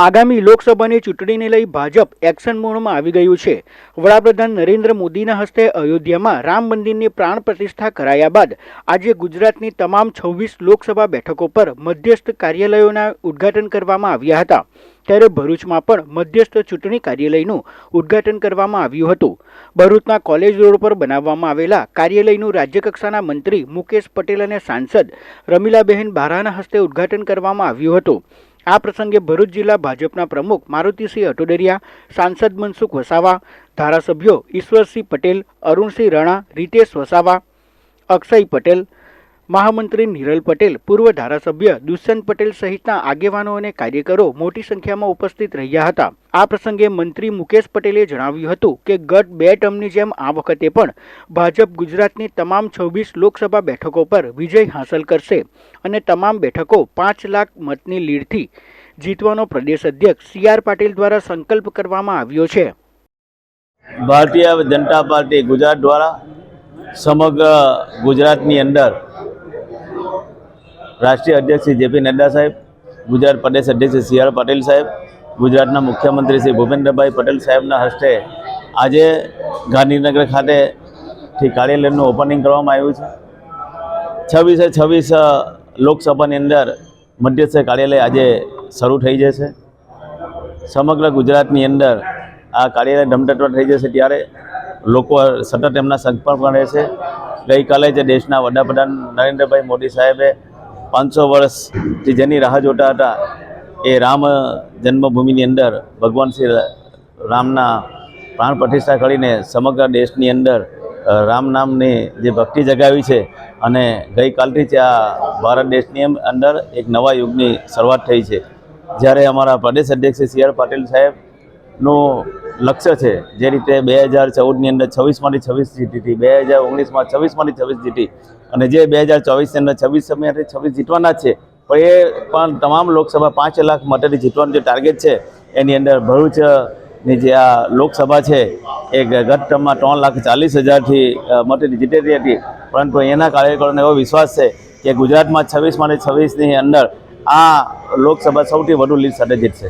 આગામી લોકસભાની ચૂંટણીને લઈ ભાજપ એક્શન મોડમાં આવી ગયું છે. વડાપ્રધાન નરેન્દ્ર મોદીના હસ્તે અયોધ્યામાં રામ મંદિરની પ્રાણ પ્રતિષ્ઠા કરાયા બાદ આજે ગુજરાતની તમામ છવ્વીસ લોકસભા બેઠકો પર મધ્યસ્થ કાર્યાલયોના ઉદ્ઘાટન કરવામાં આવ્યા હતા. ત્યારે ભરૂચમાં પણ મધ્યસ્થ ચૂંટણી કાર્યાલયનું ઉદ્ઘાટન કરવામાં આવ્યું હતું. ભરૂચના કોલેજ રોડ પર બનાવવામાં આવેલા કાર્યાલયનું રાજ્યકક્ષાના મંત્રી મુકેશ પટેલ અને સાંસદ રમીલાબહેન બારાના હસ્તે ઉદ્ઘાટન કરવામાં આવ્યું હતું. આ પ્રસંગે ભરૂચ જિલ્લા ભાજપના પ્રમુખ મારુતિસિંહ અટોડરિયા, સાંસદ મનસુખ વસાવા, ધારાસભ્યો ઈશ્વરસિંહ પટેલ, અરુણસિંહ રાણા, રીતેશ વસાવા, અક્ષય પટેલ મહામંત્રી નિરલ પટેલ, પૂર્વ ધારાસભ્ય દુષ્યંત પટેલ સહિતના આગેવાનો અને કાર્યકરો મોટી સંખ્યામાં ઉપસ્થિત રહ્યા હતા. આ પ્રસંગે મંત્રી મુકેશ પટેલે જણાવ્યું હતું કે, ગત બે ટર્મની જેમ આ વખતે પણ ભાજપ ગુજરાતની તમામ છવ્વીસ લોકસભા બેઠકો પર વિજય હાંસલ કરશે અને તમામ બેઠકો પાંચ લાખ મતની લીડથી જીતવાનો પ્રદેશ અધ્યક્ષ સી આર પાટીલ દ્વારા સંકલ્પ કરવામાં આવ્યો છે. ભારતીય જનતા પાર્ટી ગુજરાત દ્વારા સમગ્ર ગુજરાતની અંદર રાષ્ટ્રીય અધ્યક્ષ શ્રી જેપી નડ્ડા સાહેબ, ગુજરાત પ્રદેશ અધ્યક્ષ શ્રી સી પાટીલ સાહેબ, ગુજરાતના મુખ્યમંત્રી શ્રી ભૂપેન્દ્રભાઈ પટેલ સાહેબના હસ્તે આજે ગાંધીનગર ખાતેથી કાર્યાલયનું ઓપનિંગ કરવામાં આવ્યું છે. છવ્વીસે છવ્વીસ લોકસભાની અંદર મધ્યસ્થ કાર્યાલય આજે શરૂ થઈ જશે. સમગ્ર ગુજરાતની અંદર આ કાર્યાલય ધમધટવા થઈ જશે ત્યારે લોકો સતત એમના સંપર્કમાં રહેશે. ગઈકાલે જે દેશના વડાપ્રધાન નરેન્દ્રભાઈ મોદી સાહેબે પાંચસો વર્ષથી જેની રાહ જોતા હતા, એ રામ જન્મભૂમિની અંદર ભગવાન શ્રી રામના પ્રાણ પ્રતિષ્ઠા કરીને સમગ્ર દેશની અંદર રામ નામની જે ભક્તિ જગાવી છે અને ગઈકાલથી જ આ ભારત દેશની અંદર એક નવા યુગની શરૂઆત થઈ છે. જ્યારે અમારા પ્રદેશ અધ્યક્ષ સી આર પાટીલ સાહેબનું લક્ષ્ય છે. જે રીતે બે હજાર ચૌદની અંદર છવ્વીસમાંથી છવ્વીસ જીતી હતી, બે હજાર ઓગણીસમાં છવ્વીસમાંથી છવ્વીસ જીતી અને જે બે હજાર ચોવીસની અંદર છવ્વીસ સમયથી છવ્વીસ જીતવાના છે. પણ એ પણ તમામ લોકસભા પાંચ લાખ મતેથી જીતવાનું જે ટાર્ગેટ છે, એની અંદર ભરૂચની જે આ લોકસભા છે, એ ગત ટર્મમાં ત્રણ લાખ ચાલીસ હજારથી મતેથી જીતેલી હતી. પરંતુ એના કાર્યકરોને એવો વિશ્વાસ છે કે ગુજરાતમાં છવ્વીસમાંથી છવ્વીસની અંદર આ લોકસભા સૌથી વધુ લીડ સાથે જીતશે.